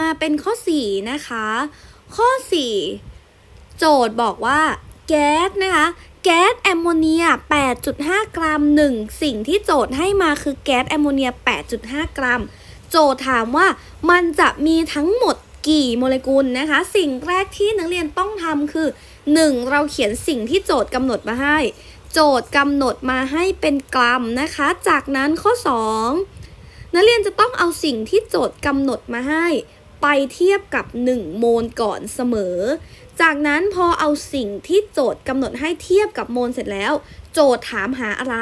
มาเป็นข้อ 4 นะคะ ข้อ 4 โจทย์บอกว่าแก๊สนะคะแก๊สแอมโมเนีย 8.5 กรัม 1 สิ่งที่โจทย์ให้มาคือแก๊สแอมโมเนีย 8.5 กรัม โจทย์ถามว่ามันจะมีทั้งหมดกี่โมเลกุลนะคะ สิ่งแรกที่นักเรียนต้องทำคือ 1. เราเขียนสิ่งที่โจทย์กำหนดมาให้ โจทย์กำหนดมาให้เป็นกรัมนะคะ จากนั้นข้อ 2 นักเรียนจะต้องเอาสิ่งที่โจทย์กำหนดมาให้ ไปเทียบกับ 1 โมลก่อนเสมอ จากนั้นพอเอาสิ่งที่โจทย์กำหนดให้เทียบกับโมลเสร็จแล้ว โจทย์ถามหาอะไร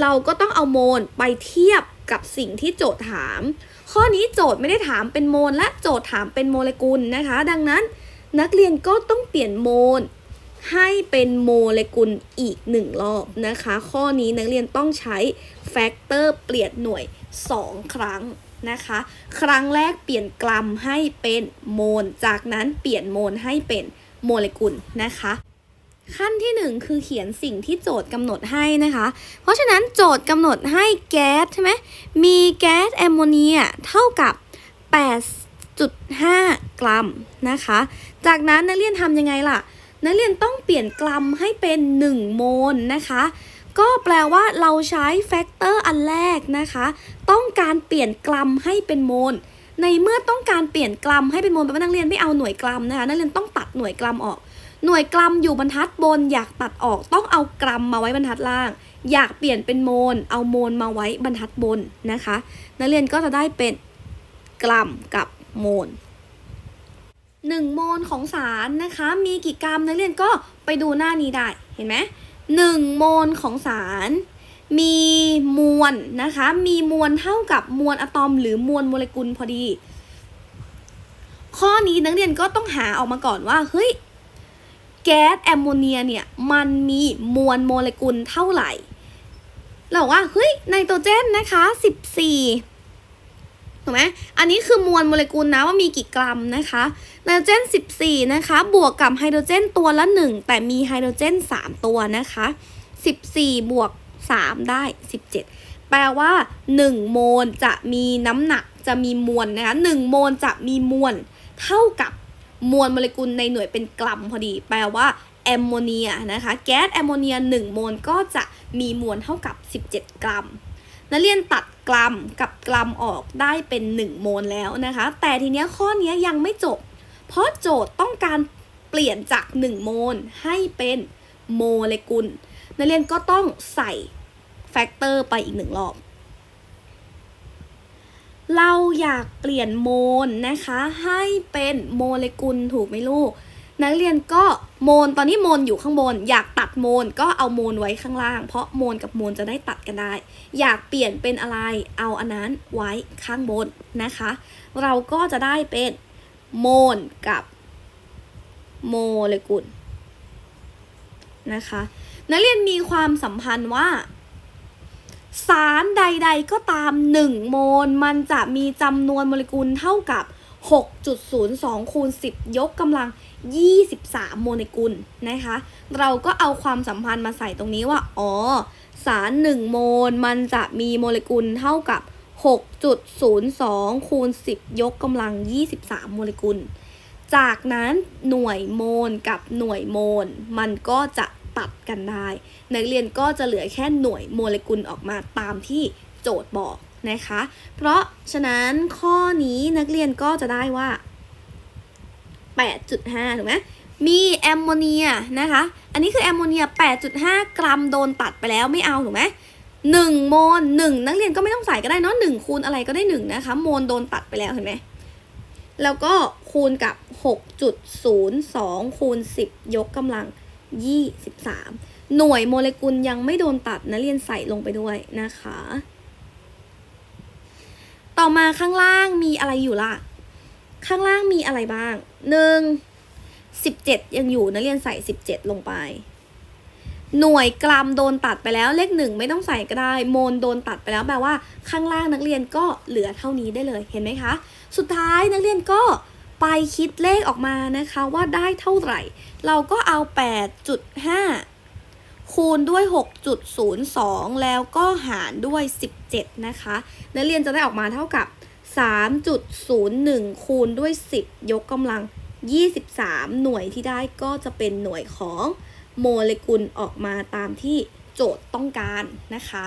เราก็ต้องเอาโมลไปเทียบกับสิ่งที่โจทย์ถาม ข้อนี้โจทย์ไม่ได้ถามเป็นโมลและโจทย์ถามเป็นโมเลกุลนะคะ ดังนั้นนักเรียนก็ต้องเปลี่ยนโมลให้เป็นโมเลกุลอีกหนึ่งรอบนะคะ ข้อนี้นักเรียนต้องใช้แฟกเตอร์เปลี่ยนหน่วย 2 ครั้งนะคะ ครั้งแรกเปลี่ยนกรัมให้เป็นโมล จากนั้นเปลี่ยนโมลให้เป็นโมเลกุลนะคะขั้นที่ 1 คือเขียนสิ่งที่โจทย์กำหนดให้นะคะ เพราะฉะนั้นโจทย์กำหนดให้แก๊สใช่ไหมมีแก๊สแอมโมเนียเท่ากับ 8.5 กรัมนะคะ จากนั้นนักเรียนทำยังไงล่ะ นักเรียนต้องเปลี่ยนกรัมให้เป็น 1 โมลนะคะ ก็แปลว่าเราใช้แฟกเตอร์อันแรกนะคะ ต้องการเปลี่ยนกรัมให้เป็นโมล ในเมื่อต้องการเปลี่ยนกรัมให้เป็นโมลแปลว่านักเรียนไม่เอาหน่วยกรัมนะคะ นักเรียนต้องตัดหน่วยกรัมออก หน่วยกรัมอยู่บรรทัดบน อยากตัดออกต้องเอากรัมมาไว้บรรทัดล่าง อยากเปลี่ยนเป็นโมล เอาโมลมาไว้บรรทัดบนนะคะ นักเรียนก็จะได้เป็นกรัมกับโมล1โมลของสารนะคะ มีกี่กรัมนักเรียนก็ไปดูหน้านี้ได้เห็นไหม หนึ่งโมลของสาร มีมวลนะคะ มีมวลเท่ากับมวลอะตอม หรือมวลโมเลกุลพอดี ข้อนี้นักเรียนก็ต้องหาออกมาก่อนว่า เฮ้ย แก๊สแอมโมเนียเนี่ย มันมีมวลโมเลกุลเท่าไหร่ เราบอกว่า เฮ้ย ไนโตรเจนนะคะ 14 ถูกไหมอันนี้คือมวลโมเลกุลนะว่ามีกี่กรัมนะคะไนโตรเจน 14 นะคะ บวกกับไฮโดรเจนตัวละ 1 แต่มีไฮโดรเจน 3 ตัวนะคะ 14 บวก 3 ได้ 17 แปลว่า 1 โมลจะมีน้ำหนักจะมีมวลนะคะ1โมลจะมีมวลเท่ากับมวลโมเลกุลในหน่วยเป็นกรัมพอดี แปลว่าแอมโมเนียนะคะ แก๊สแอมโมเนีย 1 โมลก็จะมีมวลเท่ากับ 17 กรัมนักเรียนตัด กรัมกับกรัมออกได้เป็น 1 โมลแล้วนะคะ แต่ทีเนี้ยข้อนี้ยังไม่จบ เพราะโจทย์ต้องการเปลี่ยนจาก 1 โมลให้เป็นโมเลกุล นักเรียนก็ต้องใส่แฟกเตอร์ไปอีกหนึ่งรอบ เราอยากเปลี่ยนโมลนะคะให้เป็นโมเลกุลถูกไหมลูก นักเรียนก็โมลตอนนี้โมลอยู่ข้างบน อยากตัดโมลก็เอาโมลไว้ข้างล่าง เพราะโมลกับโมลจะได้ตัดกันได้ อยากเปลี่ยนเป็นอะไรเอาอันนั้นไว้ข้างบนนะคะ เราก็จะได้เป็นโมลกับโมเลกุลนะคะนักเรียนมีความสัมพันธ์ว่า สารใดๆก็ตาม 1 โมลมันจะมีจำนวนโมเลกุลเท่ากับ 6.02คูณ10 ยกกำลัง 23 โมเลกุลนะคะ เราก็เอาความสัมพันธ์มาใส่ตรงนี้ว่า อ๋อ สาร 1 โมลมันจะมีโมเลกุลเท่ากับ 6.02 คูณ 10 ยกกำลัง 23 โมเลกุล จากนั้นหน่วยโมลกับหน่วยโมล มันก็จะตัดกันได้ นักเรียนก็จะเหลือแค่หน่วยโมเลกุลออกมาตามที่โจทย์บอกนะคะ เพราะฉะนั้นข้อนี้นักเรียนก็จะได้ว่า 8.5 ถูกไหมมีแอมโมเนียนะคะ อันนี้คือแอมโมเนีย 8.5 กรัมโดนตัดไปแล้วไม่เอาถูกไหมหนึ่งโมลหนึ่งนักเรียนก็ไม่ต้องใส่ก็ได้เนาะหนึ่งคูณอะไรก็ได้หนึ่งนะคะ โมลโดนตัดไปแล้วเห็นไหมแล้วก็คูณกับ 6.02 คูณ 10 ยกกำลัง 23 หน่วยโมเลกุลยังไม่โดนตัดนะเรียนใส่ลงไปด้วยนะคะ ต่อมาข้างล่างมีอะไรอยู่ล่ะ ข้างล่างมีอะไรบ้าง1 17ยังอยู่นะเรียนใส่17ลงไป หน่วยกรัมโดนตัดไปแล้วเลขหนึ่งไม่ต้องใส่ก็ได้ โมลโดนตัดไปแล้วแปลว่าข้างล่างนักเรียนก็เหลือเท่านี้ได้เลยเห็นไหมคะ สุดท้ายนักเรียนก็ไปคิดเลขออกมานะคะว่าได้เท่าไหร่ เราก็เอา 8.5 คูณด้วย 6.02 แล้วก็หารด้วย 17 นะคะ นักเรียนจะได้ออกมาเท่ากับ 3.01 คูณด้วย 10 ยกกำลัง 23 หน่วยที่ได้ก็จะเป็นหน่วยของโมเลกุลออกมาตามที่โจทย์ต้องการนะคะ